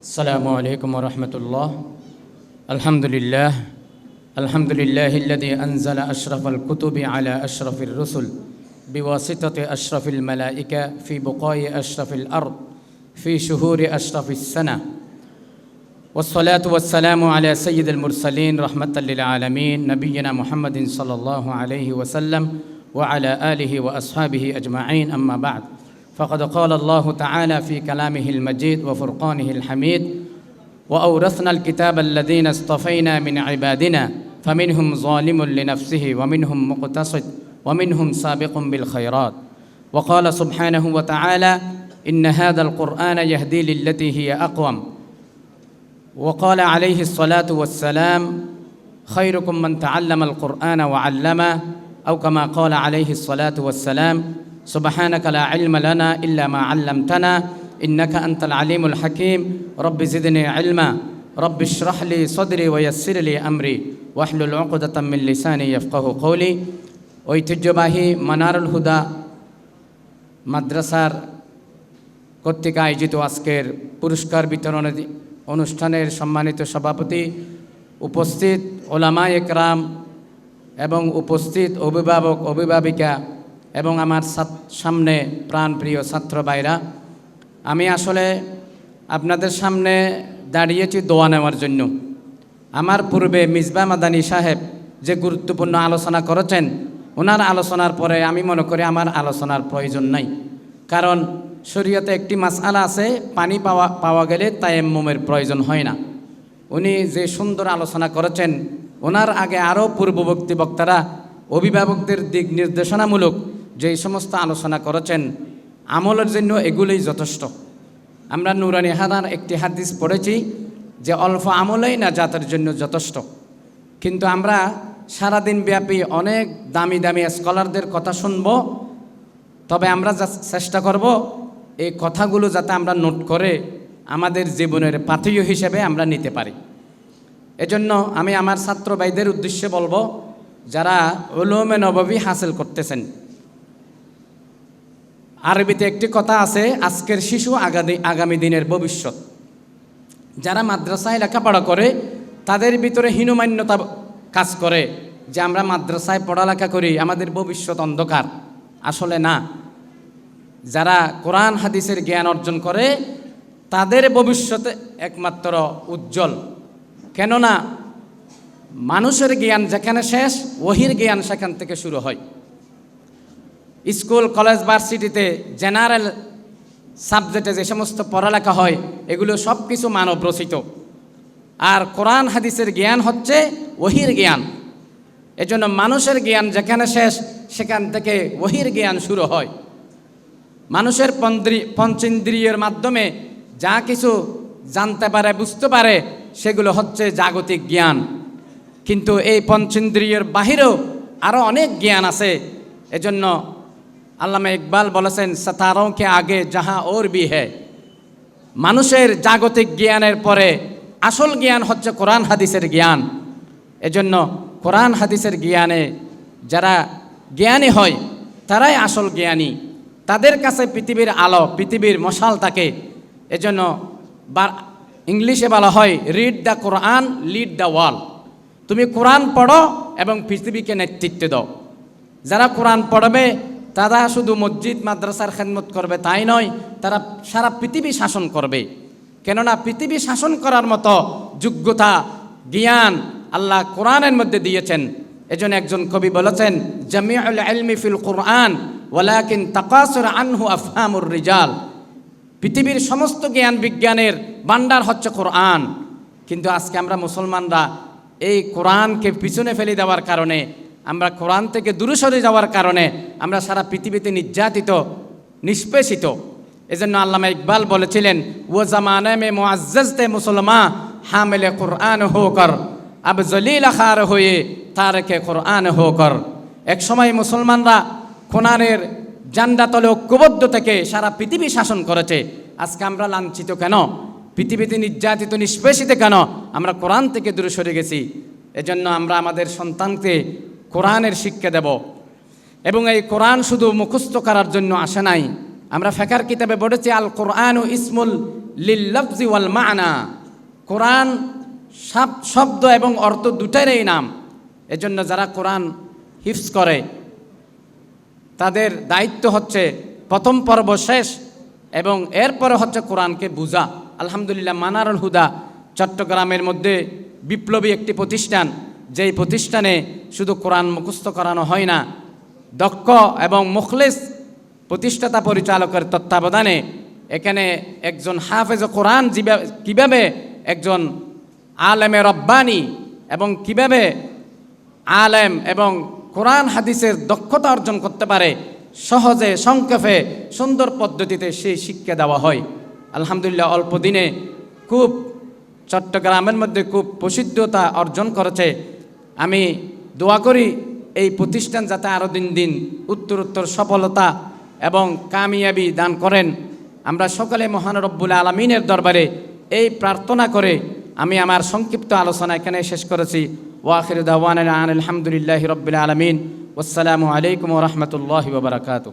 السلام عليكم ورحمة الله. الحمد لله. الحمد لله الذي أنزل أشرف الكتب على أشرف الرسل بواسطة أشرف الملائكة في بقاء أشرف الأرض في شهور أشرف السنة. والصلاة والسلام على سيد المرسلين رحمة للعالمين نبينا محمد صلى الله عليه وسلم وعلى آله وأصحابه أجمعين. أما بعد فقد قال الله تعالى في كلامه المجيد وفرقانه الحميد وأورثنا الكتاب الذين اصطفينا من عبادنا فمنهم ظالم لنفسه ومنهم مقتصد ومنهم سابق بالخيرات. وقال سبحانه وتعالى إن هذا القرآن يهدي للتي هي أقوم. وقال عليه الصلاة والسلام خيركم من تعلم القرآن وعلمه أو كما قال عليه الصلاة والسلام سبحانك لا علم لنا إلا ما علمتنا إنك أنت العليم الحكيم رب زدني علما رب اشرح لي صدري ويسر لي أمري واحلل عقدة من لساني يفقه قولي ঐতিহ্যবাহী মানারুল হুদা মাদ্রাসার কর্তৃক আয়োজিত আজকের পুরস্কার বিতরণ অনুষ্ঠানের সম্মানিত সভাপতি উপস্থিত ওলামা একরাম এবং উপস্থিত অভিভাবক অভিভাবিকা এবং আমার সামনে প্রাণপ্রিয় ছাত্র ভাইরা, আমি আসলে আপনাদের সামনে দাঁড়িয়েছি দোয়া নেওয়ার জন্য। আমার পূর্বে মিসবা মাদানী সাহেব যে গুরুত্বপূর্ণ আলোচনা করেছেন, ওনার আলোচনার পরে আমি মনে করি আমার আলোচনার প্রয়োজন নাই। কারণ শরীয়তে একটি মাসআলা আছে, পানি পাওয়া পাওয়া গেলে তায়েম্মুমের প্রয়োজন হয় না। উনি যে সুন্দর আলোচনা করেছেন, ওনার আগে আরও পূর্ববর্তী বক্তারা, অভিভাবকদের দিক নির্দেশনামূলক যে সমস্ত আলোচনা করেছেন, আমলের জন্য এগুলোই যথেষ্ট। আমরা নুরানি হাদার একটি হাদিস পড়েছি যে অল্প আমলেই না জাতের জন্য যথেষ্ট। কিন্তু আমরা সারাদিন ব্যাপী অনেক দামি দামি স্কলারদের কথা শুনব, তবে আমরা যা চেষ্টা করব এই কথাগুলো যাতে আমরা নোট করে আমাদের জীবনের পাথেয় হিসেবে আমরা নিতে পারি। এজন্য আমি আমার ছাত্র ভাইদের উদ্দেশ্যে বলব, যারা উলুমে নববী হাসিল করতেছেন আরবিতে একটি কথা আছে, আজকের শিশু আগামী আগামী দিনের ভবিষ্যৎ। যারা মাদ্রাসায় লেখাপড়া করে, তাদের ভিতরে হীনমান্যতা কাজ করে যে আমরা মাদ্রাসায় পড়ালেখা করি, আমাদের ভবিষ্যৎ অন্ধকার। আসলে না। যারা কোরআন, হাদিসের জ্ঞান অর্জন করে, তাদের ভবিষ্যতে একমাত্র উজ্জ্বল। কেননা, মানুষের জ্ঞান যেখানে শেষ, ওহির জ্ঞান সেখান থেকে শুরু হয়। স্কুল, কলেজ, ভার্সিটিতে জেনারেল সাবজেক্টে যে সমস্ত পড়ালেখা হয়, এগুলো সব কিছু মানব রচিত। আর কোরআন হাদিসের জ্ঞান হচ্ছে ওহির জ্ঞান। এজন্য মানুষের জ্ঞান যেখানে শেষ, সেখান থেকে ওহির জ্ঞান শুরু হয়। মানুষের পঞ্চেন্দ্রিয়ের মাধ্যমে যা কিছু জানতে পারে, বুঝতে পারে, সেগুলো হচ্ছে জাগতিক জ্ঞান। কিন্তু এই পঞ্চেন্দ্রিয়ের বাহিরেও আরও অনেক জ্ঞান আছে। এজন্য আল্লামা ইকবাল বলেছেন, সতারোকে আগে যাহা ওর বি হে। মানুষের জাগতিক জ্ঞানের পরে আসল জ্ঞান হচ্ছে কোরআন হাদিসের জ্ঞান। এজন্য কোরআন হাদিসের জ্ঞানে যারা জ্ঞানী হয়, তারাই আসল জ্ঞানী। তাদের কাছে পৃথিবীর আলো, পৃথিবীর মশাল থাকে। এজন্য ইংলিশে বলা হয় read the Quran lead the world তুমি কোরআন পড়ো এবং পৃথিবীকে নেতৃত্ব দাও। যারা কোরআন পড়বে তারা শুধু মসজিদ, মাদ্রাসার খেদমত করবে, তাই নয়, তারা সারা পৃথিবী শাসন করবে। কেননা পৃথিবী শাসন করার মতো যোগ্যতা, জ্ঞান আল্লাহ কোরআনের মধ্যে দিয়েছেন। এজন্য একজন কবি বলেছেন, জামিউল ইলমি ফিল কোরআন, ওয়ালাকিন তাকাসুর আনহু আফহামুর রিজাল। পৃথিবীর সমস্ত জ্ঞান বিজ্ঞানের ভান্ডার হচ্ছে কোরআন। কিন্তু আজকে আমরা মুসলমানরা এই কোরআনকে পিছনে ফেলে দেওয়ার কারণে আমরা কোরআন থেকে দূরে সরে যাওয়ার কারণে আমরা সারা পৃথিবীতে নির্যাতিত, নিষ্পেষিত। এজন্য আল্লামা ইকবাল বলেছিলেন ও জামানে মে মুসলমা হামেলে কোরআন হোকর, আব জলিল খার হয়ে তারকে কোরআন হোকর। এক সময় মুসলমানরা কোরআনের জান্ডাতলে ঐক্যবদ্ধ থেকে সারা পৃথিবী শাসন করেছে। আজকে আমরা লাঞ্ছিত কেন? পৃথিবীতে নির্যাতিত, নিষ্পেষিত কেন? আমরা কোরআন থেকে দূরে সরে গেছি। এজন্য আমরা আমাদের সন্তানকে কোরআনের শিক্ষা দেব। এবং এই কোরআন শুধু মুখস্থ করার জন্য আসে নাই। আমরা ফেকার কিতাবে পড়েছি আল কোরআন ও ইসমুল লিল্লফজি ওয়াল মানা কোরআন শাব- শব্দ এবং অর্থ দুটারই নাম। এজন্য যারা কোরআন হিফস করে, তাদের দায়িত্ব হচ্ছে প্রথম পর্ব শেষ এবং এরপরে হচ্ছে কোরআনকে বুঝা। আলহামদুলিল্লাহ, মানারুল হুদা চট্টগ্রামের মধ্যে বিপ্লবী একটি প্রতিষ্ঠান। যেই প্রতিষ্ঠানে শুধু কোরআন মুখস্থ করানো হয় না, দক্ষ এবং মুখলেস প্রতিষ্ঠাতা পরিচালকের তত্ত্বাবধানে এখানে একজন হাফেজ কোরআন কীভাবে একজন আলেমে রব্বানি এবং কীভাবে আলেম এবং কোরআন হাদিসের দক্ষতা অর্জন করতে পারে, সহজে, সংক্ষেপে, সুন্দর পদ্ধতিতে সেই শিক্ষা দেওয়া হয়। আলহামদুলিল্লাহ, অল্প দিনে খুব চট্টগ্রামের মধ্যে খুব প্রসিদ্ধতা অর্জন করেছে আমি দোয়া করি এই প্রতিষ্ঠান যাতে আরও দিন দিন উত্তর উত্তর সফলতা এবং কামিয়াবি দান করেন। আমরা সকলে মহান রব্বুল আলমিনের দরবারে এই প্রার্থনা করে আমি আমার সংক্ষিপ্ত আলোচনা এখানে শেষ করেছি। ওয়াখির দাওয়ান আলহামদুলিল্লাহ রবিল আলমিন। আসসালামু আলাইকুম রহমতুল্লাহ বারকাতু